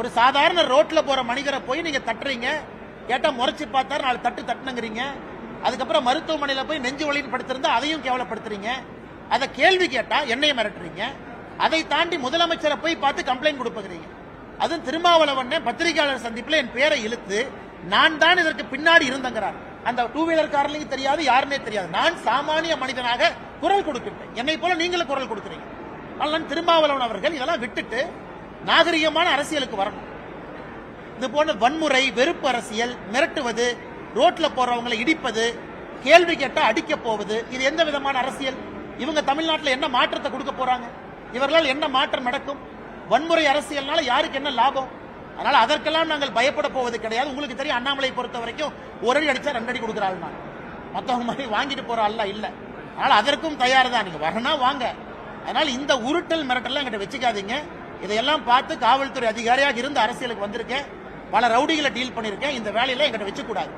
ஒரு சாதாரண ரோட்ல போற மனிதரை போய் நீங்க தட்டுறீங்க. கேட்டா முறைச்சு பார்த்தா நாலு தட்டு தட்டுனுங்கிறீங்க. அதுக்கப்புறம் மருத்துவமனையில போய் நெஞ்சு வலின்னு படுத்திருந்தா அதையும் கேவலப்படுத்துறீங்க. அதை கேள்வி கேட்டா என்னையை மிரட்டுறீங்க. அதை தாண்டி முதலமைச்சரை போய் பார்த்து கம்ப்ளைண்ட் கொடுப்பீங்க அதுவும் திருமாவளவன் பத்திரிகையாளர் சந்திப்பில் என் பேரை இழுத்து நான் தான் இதற்கு பின்னாடி இருந்தங்கிறார். அந்த டூ வீலர் காரலையும் தெரியாது யாருமே தெரியாது. நான் சாமானிய மனிதனாக குரல் கொடுக்கின்றேன். என்னை போல நீங்களும் குரல் கொடுக்குறீங்க. ஆனால் திருமாவளவன் அவர்கள் இதெல்லாம் விட்டுட்டு நாகரிகமான அரசியலுக்கு வரணும். இது போன்ற வன்முறை வெறுப்பு அரசியல் மிரட்டுவது ரோட்ல போறவங்களை இடிப்பது கேள்வி கேட்டா அடிக்க போவது இது எந்த விதமான அரசியல்? இவங்க தமிழ்நாட்டில் என்ன மாற்றத்தை கொடுக்க போறாங்க? இவர்களால் என்ன மாற்றம் நடக்கும்? வன்முறை அரசியல்னால யாருக்கு என்ன லாபம்? அதனால அதற்கெல்லாம் நாங்கள் பயப்பட போவது கிடையாது. உங்களுக்கு தெரியும் அண்ணாமலை பொறுத்த வரைக்கும் ஒரு அடி அடிச்சா ரெண்டு அடி கொடுக்குறாள் நான் மற்றவங்க மாதிரி வாங்கிட்டு போற ஆள்ல இல்ல. அதனால அதற்கும் தயார் தான் நீங்க வரணும் வாங்க. அதனால இந்த உருட்டல் மிரட்டல்லாம் எங்கிட்ட வச்சுக்காதீங்க. இதையெல்லாம் பார்த்து காவல்துறை அதிகாரியாக இருந்து அரசியலுக்கு வந்திருக்கேன். பல ரவுடிகளை டீல் பண்ணியிருக்கேன் இந்த வேலையில எங்கிட்ட வச்சுக்கூடாது.